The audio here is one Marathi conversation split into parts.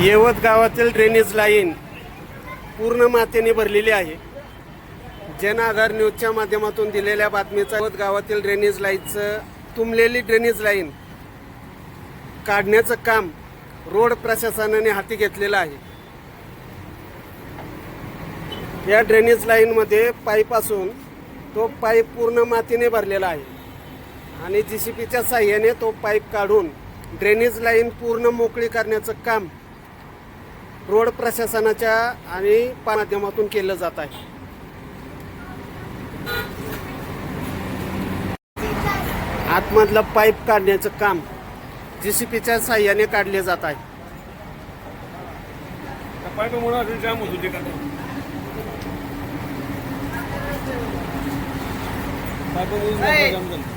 येवत गावातील ड्रेनेज लाईन पूर्ण मातेने भरलेली आहे. जन आधार न्यूजच्या माध्यमातून दिलेल्या बातमीचा येवत गावातील ड्रेनेज लाईनचं तुंबलेली ड्रेनेज लाईन काढण्याचं काम रोड प्रशासनाने हाती घेतलेलं आहे. या ड्रेनेज लाईनमध्ये पाईप असून तो पाईप पूर्ण मातीने भरलेला आहे. आणि जी सी पीच्या साह्याने तो पाईप काढून ड्रेनेज लाईन पूर्ण मोकळी करण्याचं काम रोड प्रशासनाच्या आणि माध्यमातून केलं जात आहे. आतमधलं पाईप काढण्याचं काम जी सी पीच्या साह्याने काढले जात आहे अजून जाम होत होते का पाईपामुळे जाम झालं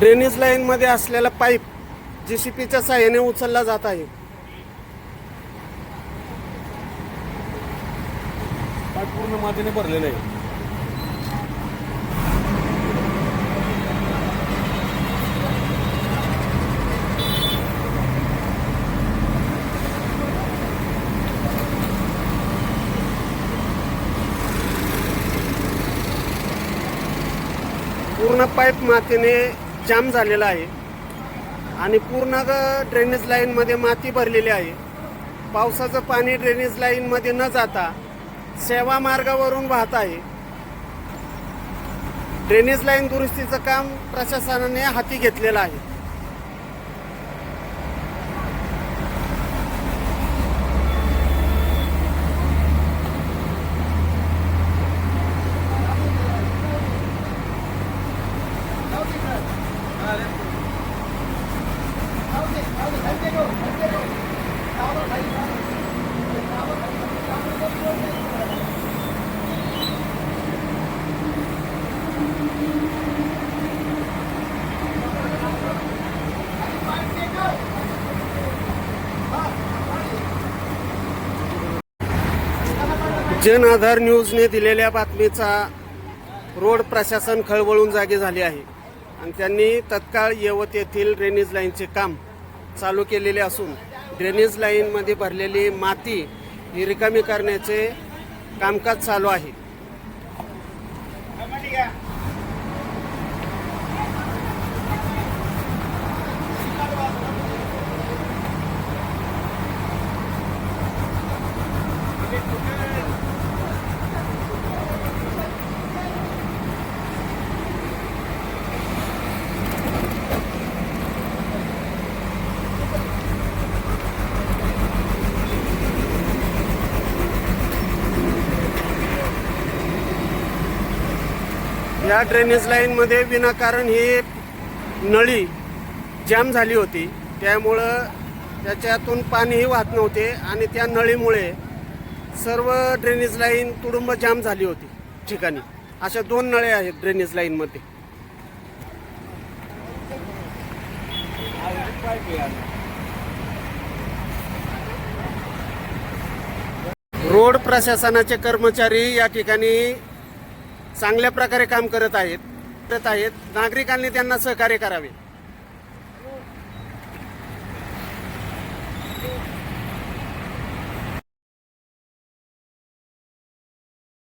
ड्रेनेज लाईनमध्ये असलेला पाईप जी सी पीच्या साह्याने उचलला जात आहे. पाईप पूर्ण मातीने भरलेलं आहे. पूर्ण पाईप मातीने जाम झालेला आहे. आणि पूर्ण ग- ड्रेनेज लाईनमध्ये माती भरलेली आहे. पावसाचं पाणी ड्रेनेज लाईनमध्ये न जाता सेवा मार्गावरून वाहत आहे. ड्रेनेज लाईन दुरुस्तीचं काम प्रशासनाने हाती घेतलेलं आहे. जन आधार न्यूजने दिलेल्या बातमीचा रोड प्रशासन खळबळून जागे झाले आहे. आणि त्यांनी तत्काळ यवत येथील ड्रेनेज लाईनचे काम चालू केलेले असून ड्रेनेज लाईनमध्ये भरलेली माती ही रिकामी करण्याचे कामकाज चालू आहे. या ड्रेनेज लाईनमध्ये विनाकारण ही नळी जॅम झाली होती. त्यामुळं त्याच्यातून पाणीही वाहत नव्हते आणि त्या नळीमुळे सर्व ड्रेनेज लाईन तुडुंब जाम झाली होती ठिकाणी. अशा दोन नळे आहेत ड्रेनेज लाईनमध्ये रोड प्रशासनाचे कर्मचारी या ठिकाणी चांगल्या प्रकारे काम करत आहेत करत आहेत. नागरिकांनी त्यांना सहकार्य करावे.